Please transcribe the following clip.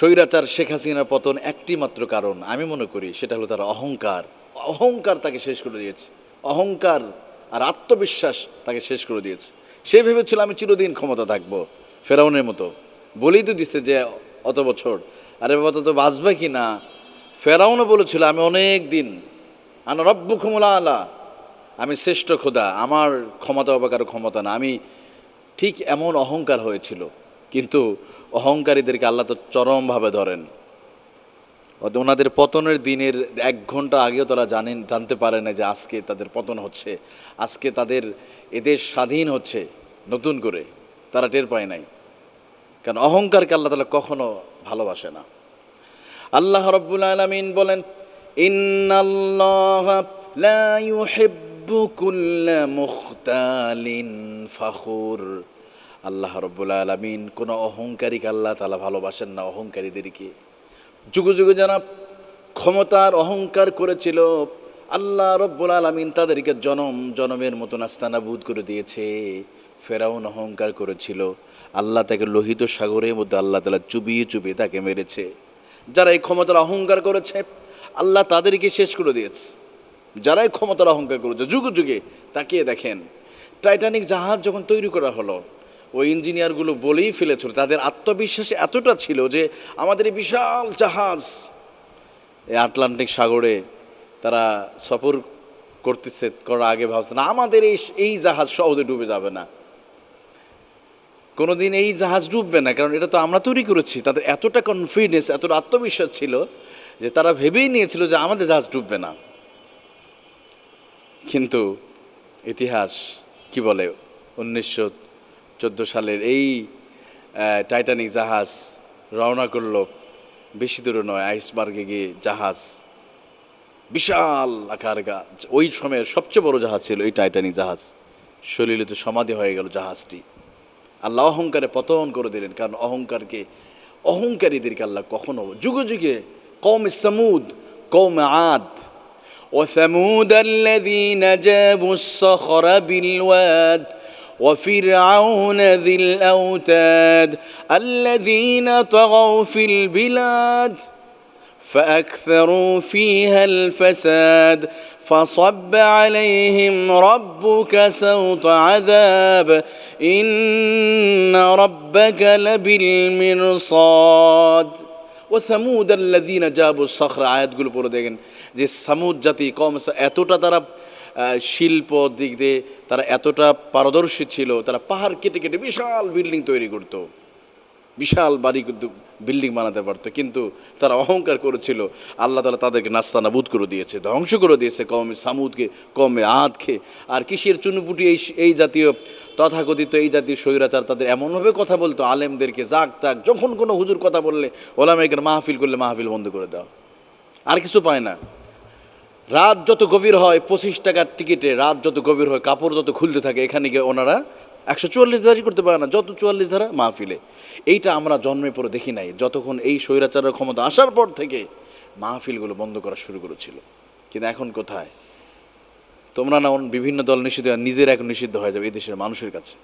স্বৈরাচার শেখ হাসিনার পতন একটি মাত্র কারণ, আমি মনে করি সেটা হলো তার অহংকার। অহংকার তাকে শেষ করে দিয়েছে। অহংকার আর আত্মবিশ্বাস তাকে শেষ করে দিয়েছে। সে ভেবেছিল আমি চিরদিন ক্ষমতা থাকব ফেরাউনের মতো। বলেই তো দিচ্ছে যে অত বছর। আরে বাবা, তো বাঁচবে কি না? ফেরাউনও বলেছিল, আমি অনেক দিন, আনা রব্বু ক্ষমলা আলা, আমি শ্রেষ্ঠ খোদা, আমার ক্ষমতা হবে, কারও ক্ষমতা না। আমি ঠিক এমন অহংকার হয়েছিল কিন্তু অহংকারীদেরকে আল্লাহ তো চরমভাবে ধরেন। ওনাদের পতনের দিনের এক ঘণ্টা আগেও তারা জানেন, জানতে পারে না যে আজকে তাদের পতন হচ্ছে। আজকে তাদের এদেশ স্বাধীন হচ্ছে, নতুন করে। তারা টের পায় নাই। কারণ অহংকারকে আল্লাহ তালা কখনো ভালোবাসে না। আল্লাহ রব্বুল আলমিন বলেন, ইন্নাল্লাহ মুখতালিন ফাখুর। আল্লাহ রব্বুল আলমিন, কোনো অহংকারীকে আল্লাহ তালা ভালোবাসেন না, অহংকারীদেরকে। যুগে যুগে যারা ক্ষমতার অহংকার করেছিল, আল্লাহ রব্বুল আলমিন তাদেরকে জনম, জনমের মতো নাস্তানাবুদ করে দিয়েছে। ফেরাউন অহংকার করেছিল, আল্লাহ তাকে লোহিত সাগরের মধ্যে আল্লাহ তালা চুবিয়ে চুবিয়ে তাকে মেরেছে। যারা এই ক্ষমতার অহংকার করেছে, আল্লাহ তাদেরকে শেষ করে দিয়েছে। যারাই ক্ষমতার অহংকার করেছে, যুগে যুগে তাকিয়ে দেখেন টাইটানিক জাহাজ যখন তৈরি করা হলো ওই ইঞ্জিনিয়ারগুলো বলেই ফেলেছিল, তাদের আত্মবিশ্বাস এতটা ছিল যে আমাদের এই বিশাল জাহাজ, এই আটলান্টিক সাগরে তারা সফর করতেছে, করার আগে ভাবছে না, আমাদের এই এই জাহাজ সহজে ডুবে যাবে না। কোনোদিন এই জাহাজ ডুববে না, কারণ এটা তো আমরা তৈরি করেছি, তাদের এতটা কনফিডেন্স এতটা আত্মবিশ্বাস ছিল যে তারা ভেবেই নিয়েছিল যে আমাদের জাহাজ ডুববে না। কিন্তু ইতিহাস কি বলে? উনিশশো চোদ্দো সালের এই আহ, টাইটানিক জাহাজ রওনা করলো বেশি দূরে নয় আইসবার্গে গিয়ে জাহাজ বিশাল আকার গা ওই সময়ের সবচেয়ে বড় জাহাজ ছিল এই টাইটানিক জাহাজ সলিলিত সমাধি হয়ে গেল জাহাজটি আল্লাহ অহংকারে পতন করে দিলেন কারণ অহংকারকে অহংকারীদেরকে আল্লাহ কখনো যুগে যুগে কম সামুদ কম আদ وثمود الذين جابوا الصخر بالواد وفرعون ذي الأوتاد الذين طغوا في البلاد فأكثروا فيها الفساد فصب عليهم ربك سوط عذاب إن ربك لبالمرصاد وثمود الذين جابوا الصخر আয়াতগুলো পড়ে দেখেন যে সামুদ জাতি কম এতটা তারা আহ, শিল্প দিক দিয়ে তারা এতটা পারদর্শী ছিল, তারা পাহাড় কেটে কেটে বিশাল বিল্ডিং তৈরি করতো। বিশাল বাড়ি বিল্ডিং বানাতে পারতো, কিন্তু তারা অহংকার করেছিল। আল্লাহ তালা তাদেরকে নাস্তানাবুদ করে দিয়েছে, ধ্বংস করে দিয়েছে কমে সামুদকে কমে আঁতকে আর কিসের চুনুপুটি এই এই জাতীয়, তথাকথিত এই জাতীয় স্বৈরাচার তাদের এমনভাবে কথা বলতো, আলেমদেরকে যাক তাক, যখন কোনো হুজুর কথা বললে ওলামাইকের মাহফিল করলে মাহফিল বন্ধ করে দাও। আর কিছু পায় না। রাত যত গভীর হয়, পঁচিশ টাকার টিকিটে রাত যত গভীর হয়, কাপড় যত খুলতে থাকে, এখানে গিয়ে ওনারা একশো চুয়াল্লিশ ধারি করতে পারে না, যত চুয়াল্লিশ ধারা মাহফিলে। এইটা আমরা জন্মে পরে দেখি নাই, যতক্ষণ এই স্বৈরাচারের ক্ষমতা আসার পর থেকে মাহফিলগুলো বন্ধ করা শুরু করেছিল। কিন্তু এখন কোথায়? তোমরা না বিভিন্ন দল নিষিদ্ধ নিজের এখন নিষিদ্ধ হয়ে যাবে এই দেশের মানুষের কাছে।